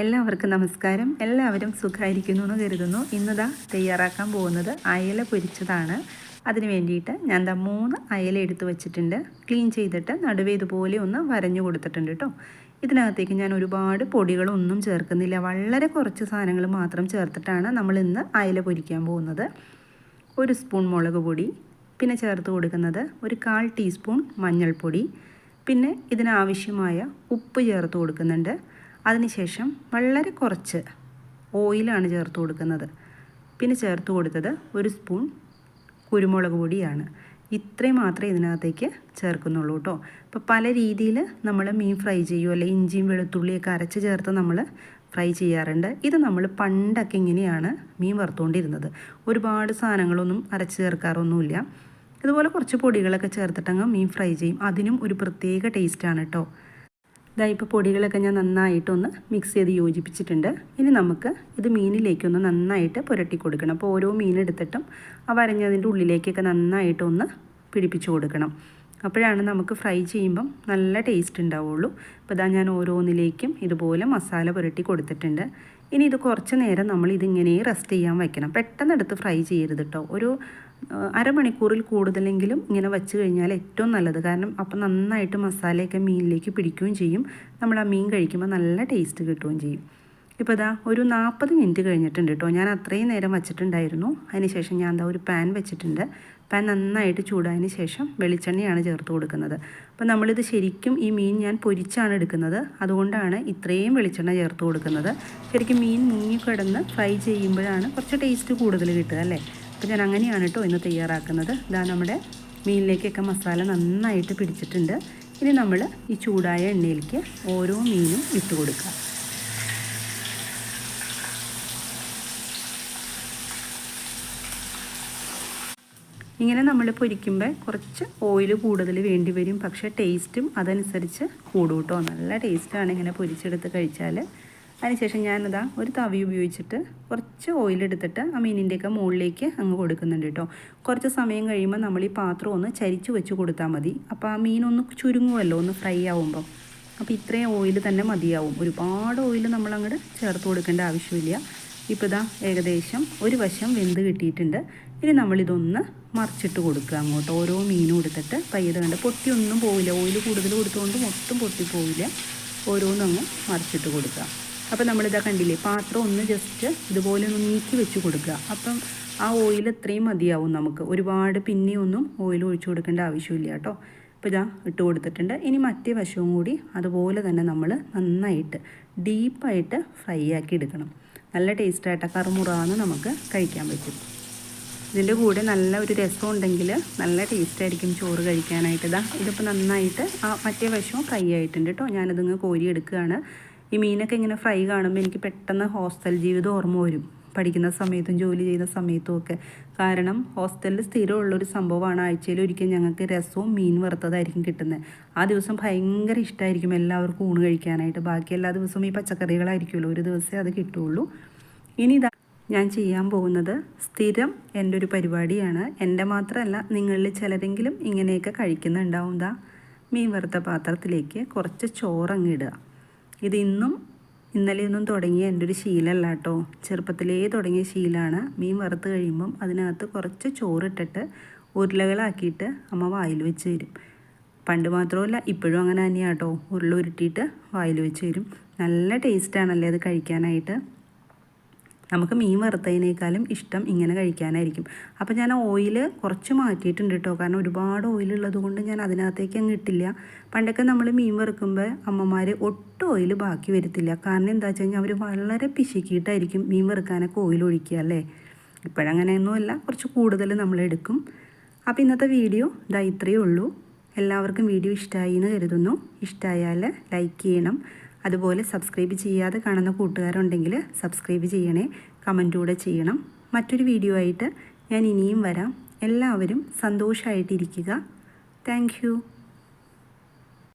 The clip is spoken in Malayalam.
എല്ലാവർക്കും നമസ്കാരം. എല്ലാവരും സുഖമായിരിക്കുന്നു എന്ന് കരുതുന്നു. ഇന്നതാ തയ്യാറാക്കാൻ പോകുന്നത് അയല പൊരിച്ചതാണ്. അതിന് വേണ്ടിയിട്ട് ഞാൻ ദാ മൂന്ന് അയല എടുത്ത് വെച്ചിട്ടുണ്ട്. ക്ലീൻ ചെയ്തിട്ട് നടുവേ ഇതുപോലെ ഒന്ന് വരഞ്ഞു കൊടുത്തിട്ടുണ്ട് കേട്ടോ. ഇതിനകത്തേക്ക് ഞാൻ ഒരുപാട് പൊടികളൊന്നും ചേർക്കുന്നില്ല. വളരെ കുറച്ച് സാധനങ്ങൾ മാത്രം ചേർത്തിട്ടാണ് നമ്മൾ ഇന്ന് അയല പൊരിക്കാൻ പോകുന്നത്. ഒരു സ്പൂൺ മുളക് പൊടി പിന്നെ ചേർത്ത് കൊടുക്കുന്നത് ഒരു കാൽ ടീസ്പൂൺ മഞ്ഞൾപ്പൊടി പിന്നെ ഇതിനാവശ്യമായ ഉപ്പ് ചേർത്ത് കൊടുക്കുന്നുണ്ട്. അതിനുശേഷം വളരെ കുറച്ച് ഓയിലാണ് ചേർത്ത് കൊടുക്കുന്നത്. പിന്നെ ചേർത്ത് കൊടുത്തത് ഒരു സ്പൂൺ കുരുമുളക് പൊടിയാണ്. ഇത്രയും മാത്രമേ ഇതിനകത്തേക്ക് ചേർക്കുന്നുള്ളൂ കേട്ടോ. അപ്പോൾ പല രീതിയിൽ നമ്മൾ മീൻ ഫ്രൈ ചെയ്യുമോ അല്ലെങ്കിൽ ഇഞ്ചിയും വെളുത്തുള്ളിയൊക്കെ അരച്ച് ചേർത്ത് നമ്മൾ ഫ്രൈ ചെയ്യാറുണ്ട്. ഇത് നമ്മൾ പണ്ടൊക്കെ ഇങ്ങനെയാണ് മീൻ വറുത്തുകൊണ്ടിരുന്നത് ഒരുപാട് സാധനങ്ങളൊന്നും അരച്ച് ചേർക്കാറൊന്നുമില്ല. ഇതുപോലെ കുറച്ച് പൊടികളൊക്കെ ചേർത്തിട്ടങ്ങ് മീൻ ഫ്രൈ ചെയ്യും. അതിനും ഒരു പ്രത്യേക ടേസ്റ്റാണ് കേട്ടോ. ഇതാ ഇപ്പോൾ പൊടികളൊക്കെ ഞാൻ നന്നായിട്ടൊന്ന് മിക്സ് ചെയ്ത് യോജിപ്പിച്ചിട്ടുണ്ട്. ഇനി നമുക്ക് ഇത് മീനിലേക്കൊന്ന് നന്നായിട്ട് പുരട്ടി കൊടുക്കണം. അപ്പോൾ ഓരോ മീൻ എടുത്തിട്ടും ആ വരഞ്ഞതിന്റെ ഉള്ളിലേക്കൊക്കെ നന്നായിട്ടൊന്ന് പിടിപ്പിച്ച് കൊടുക്കണം. അപ്പോഴാണ് നമുക്ക് ഫ്രൈ ചെയ്യുമ്പം നല്ല ടേസ്റ്റ് ഉണ്ടാവുള്ളൂ. അപ്പോൾ ഇതാ ഞാൻ ഓരോന്നിലേക്കും ഇതുപോലെ മസാല പുരട്ടി കൊടുത്തിട്ടുണ്ട്. ഇനി ഇത് കുറച്ച് നേരം നമ്മൾ ഇതിങ്ങനെ റെസ്റ്റ് ചെയ്യാൻ വയ്ക്കണം പെട്ടെന്ന് എടുത്ത് ഫ്രൈ ചെയ്യരുത് കേട്ടോ ഒരു അരമണിക്കൂറിൽ കൂടുതലെങ്കിലും ഇങ്ങനെ വെച്ച് കഴിഞ്ഞാൽ ഏറ്റവും നല്ലത്. കാരണം അപ്പം നന്നായിട്ട് മസാലയൊക്കെ മീനിലേക്ക് പിടിക്കുകയും ചെയ്യും. നമ്മൾ ആ മീൻ കഴിക്കുമ്പോൾ നല്ല ടേസ്റ്റ് കിട്ടുകയും ചെയ്യും. ഇപ്പോൾ ഇതാ ഒരു നാൽപ്പത് മിനിറ്റ് കഴിഞ്ഞിട്ടുണ്ട് കേട്ടോ. ഞാൻ അത്രയും നേരം വച്ചിട്ടുണ്ടായിരുന്നു. അതിനുശേഷം ഞാൻ എന്താ ഒരു പാൻ വെച്ചിട്ടുണ്ട്. പാൻ നന്നായിട്ട് ചൂടായതിന് ശേഷം വെളിച്ചെണ്ണയാണ് ചേർത്ത് കൊടുക്കുന്നത്. അപ്പോൾ നമ്മളിത് ശരിക്കും ഈ മീൻ ഞാൻ പൊരിച്ചാണ് എടുക്കുന്നത്. അതുകൊണ്ടാണ് ഇത്രയും വെളിച്ചെണ്ണ ചേർത്ത് കൊടുക്കുന്നത്. ശരിക്കും മീൻ മുങ്ങിക്കിടന്ന് ഫ്രൈ ചെയ്യുമ്പോഴാണ് കുറച്ച് ടേസ്റ്റ് കൂടുതൽ കിട്ടുക അല്ലേ? അപ്പോൾ ഞാൻ അങ്ങനെയാണ് കേട്ടോ ഇന്ന് തയ്യാറാക്കുന്നത്. ഇതാ നമ്മുടെ മീനിലേക്കൊക്കെ മസാല നന്നായിട്ട് പിടിച്ചിട്ടുണ്ട്. ഇനി നമ്മൾ ഈ ചൂടായ എണ്ണയിലേക്ക് ഓരോ മീനും ഇട്ട് കൊടുക്കുക. ഇങ്ങനെ നമ്മൾ പൊരിക്കുമ്പോൾ കുറച്ച് ഓയിൽ കൂടുതൽ വേണ്ടി വരും. പക്ഷേ ടേസ്റ്റും അതനുസരിച്ച് കൂടും കേട്ടോ. നല്ല ടേസ്റ്റാണ് ഇങ്ങനെ പൊരിച്ചെടുത്ത് കഴിച്ചാൽ അതിനുശേഷം ഞാനിതാ ഒരു തവി ഉപയോഗിച്ചിട്ട് കുറച്ച് ഓയിലെടുത്തിട്ട് ആ മീനിന്റെയൊക്കെ മുകളിലേക്ക് അങ്ങ് കൊടുക്കുന്നുണ്ട് കേട്ടോ. കുറച്ച് സമയം കഴിയുമ്പോൾ നമ്മൾ ഈ പാത്രം ഒന്ന് ചരിച്ച് വെച്ച് കൊടുത്താൽ മതി. അപ്പോൾ ആ മീനൊന്ന് ചുരുങ്ങുമല്ലോ ഒന്ന് ഫ്രൈ ആവുമ്പോൾ അപ്പോൾ ഇത്രയും ഓയിൽ തന്നെ മതിയാവും. ഒരുപാട് ഓയിൽ നമ്മൾ അങ്ങോട്ട് ചേർത്ത് കൊടുക്കേണ്ട ആവശ്യമില്ല. ഇപ്പോൾ ഇതാ ഏകദേശം ഒരു വശം വെന്ത് കിട്ടിയിട്ടുണ്ട്. ഇനി നമ്മളിതൊന്ന് മറിച്ചിട്ട് കൊടുക്കുക അങ്ങോട്ട്. ഓരോ മീനും എടുത്തിട്ട് പയ്യത് കണ്ട് പൊട്ടിയൊന്നും പോവില്ല. ഓയിൽ കൂടുതൽ കൊടുത്തുകൊണ്ട് മൊത്തം പൊട്ടിപ്പോവില്ല. ഓരോന്നും അങ്ങ് മറിച്ചിട്ട് കൊടുക്കുക. അപ്പോൾ നമ്മളിതാ കണ്ടില്ലേ പാത്രം ഒന്ന് ജസ്റ്റ് ഇതുപോലെ ഒന്ന് നീക്കി വെച്ച് കൊടുക്കുക. അപ്പം ആ ഓയിൽ എത്രയും മതിയാവും നമുക്ക്. ഒരുപാട് പിന്നെയൊന്നും ഓയിൽ ഒഴിച്ചു കൊടുക്കേണ്ട ആവശ്യമില്ല കേട്ടോ. അപ്പോൾ ഇതാ ഇട്ട് കൊടുത്തിട്ടുണ്ട്. ഇനി മറ്റേ വശവും കൂടി അതുപോലെ തന്നെ നമ്മൾ നന്നായിട്ട് ഡീപ്പായിട്ട് ഫ്രൈ ആക്കി എടുക്കണം. നല്ല ടേസ്റ്റായിട്ട് കറുമുറാന്ന് നമുക്ക് കഴിക്കാൻ പറ്റും. ഇതിന്റെ കൂടെ നല്ല ഒരു രസം ഉണ്ടെങ്കിൽ നല്ല ടേസ്റ്റ് ആയിരിക്കും ചോറ് കഴിക്കാനായിട്ട്. ഇതാ ഇതിപ്പോൾ നന്നായിട്ട് ആ മറ്റേ വശവും ഫ്രൈ ആയിട്ടുണ്ട് കേട്ടോ. ഞാനതിങ്ങ് കോരി എടുക്കുകയാണ് ഈ മീനൊക്കെ ഇങ്ങനെ ഫ്രൈ കാണുമ്പോൾ എനിക്ക് പെട്ടെന്ന് ഹോസ്റ്റൽ ജീവിതം ഓർമ്മ വരും. പഠിക്കുന്ന സമയത്തും ജോലി ചെയ്യുന്ന സമയത്തും ഒക്കെ. കാരണം ഹോസ്റ്റലിൽ സ്ഥിരമുള്ളൊരു സംഭവമാണ് ആഴ്ചയിൽ ഒരിക്കൽ ഞങ്ങൾക്ക് രസവും മീൻ വറുത്തതായിരിക്കും കിട്ടുന്നത്. ആ ദിവസം ഭയങ്കര ഇഷ്ടമായിരിക്കും എല്ലാവർക്കും ഊണ് കഴിക്കാനായിട്ട്. ബാക്കി എല്ലാ ദിവസവും ഈ പച്ചക്കറികളായിരിക്കുമല്ലോ. ഒരു ദിവസമേ അത് കിട്ടുള്ളൂ. ഇനി ഇതാ ഞാൻ ചെയ്യാൻ പോകുന്നത് സ്ഥിരം എന്റെ ഒരു പരിപാടിയാണ്. എന്റെ മാത്രമല്ല നിങ്ങളിൽ ചിലരെങ്കിലും ഇങ്ങനെയൊക്കെ കഴിക്കുന്നുണ്ടാവും ദാ മീൻ വറുത്ത പാത്രത്തിലേക്ക് കുറച്ച് ചോറങ്ങിടുക. ഇത് ഇന്നും ഇന്നലെയൊന്നും തുടങ്ങിയ എന്റെ ഒരു ശീലമല്ല കേട്ടോ. ചെറുപ്പത്തിലേ തുടങ്ങിയ ശീലമാണ്. മീൻ വറുത്ത് കഴിയുമ്പം അതിനകത്ത് കുറച്ച് ചോറിട്ടിട്ട് ഉരുളകളാക്കിയിട്ട് അമ്മ വായിൽ വെച്ച് തരും. പണ്ട് മാത്രമല്ല ഇപ്പോഴും അങ്ങനെ തന്നെയാണ് കേട്ടോ. ഉരുള ഉരുട്ടിയിട്ട് വായിൽ വെച്ച് തരും. നല്ല ടേസ്റ്റാണല്ലേ അത് കഴിക്കാനായിട്ട്. നമുക്ക് മീൻ വറുത്തതിനേക്കാളും ഇഷ്ടം ഇങ്ങനെ കഴിക്കാനായിരിക്കും. അപ്പോൾ ഞാൻ ഓയിൽ കുറച്ച് മാറ്റിയിട്ടുണ്ട് കേട്ടോ കാരണം ഒരുപാട് ഓയിലുള്ളത് കൊണ്ട് ഞാൻ അതിനകത്തേക്ക് അങ്ങ് ഇട്ടില്ല. പണ്ടൊക്കെ നമ്മൾ മീൻ വറുക്കുമ്പോൾ അമ്മമാർ ഒട്ടും ഓയിൽ ബാക്കി വരത്തില്ല. കാരണം എന്താ വെച്ച് കഴിഞ്ഞാൽ അവർ വളരെ പിശുക്കിയിട്ടായിരിക്കും മീൻ വറുക്കാനൊക്കെ ഓയിൽ ഒഴിക്കുക അല്ലേ? ഇപ്പോഴങ്ങനെയൊന്നുമല്ല കുറച്ച് കൂടുതൽ നമ്മൾ എടുക്കും. അപ്പോൾ ഇന്നത്തെ വീഡിയോ ഇതാ ഇത്രയേ ഉള്ളൂ. എല്ലാവർക്കും വീഡിയോ ഇഷ്ടമായി എന്ന് കരുതുന്നു. ഇഷ്ടമായാൽ ലൈക്ക് ചെയ്യണം. അതുപോലെ സബ്സ്ക്രൈബ് ചെയ്യാതെ കാണുന്ന കൂട്ടുകാരുണ്ടെങ്കിൽ സബ്സ്ക്രൈബ് ചെയ്യണേ കമന്റൂടെ ചെയ്യണം. മറ്റൊരു വീഡിയോ ആയിട്ട് ഞാൻ ഇനിയും വരാം. എല്ലാവരും സന്തോഷമായിട്ടിരിക്കുക താങ്ക്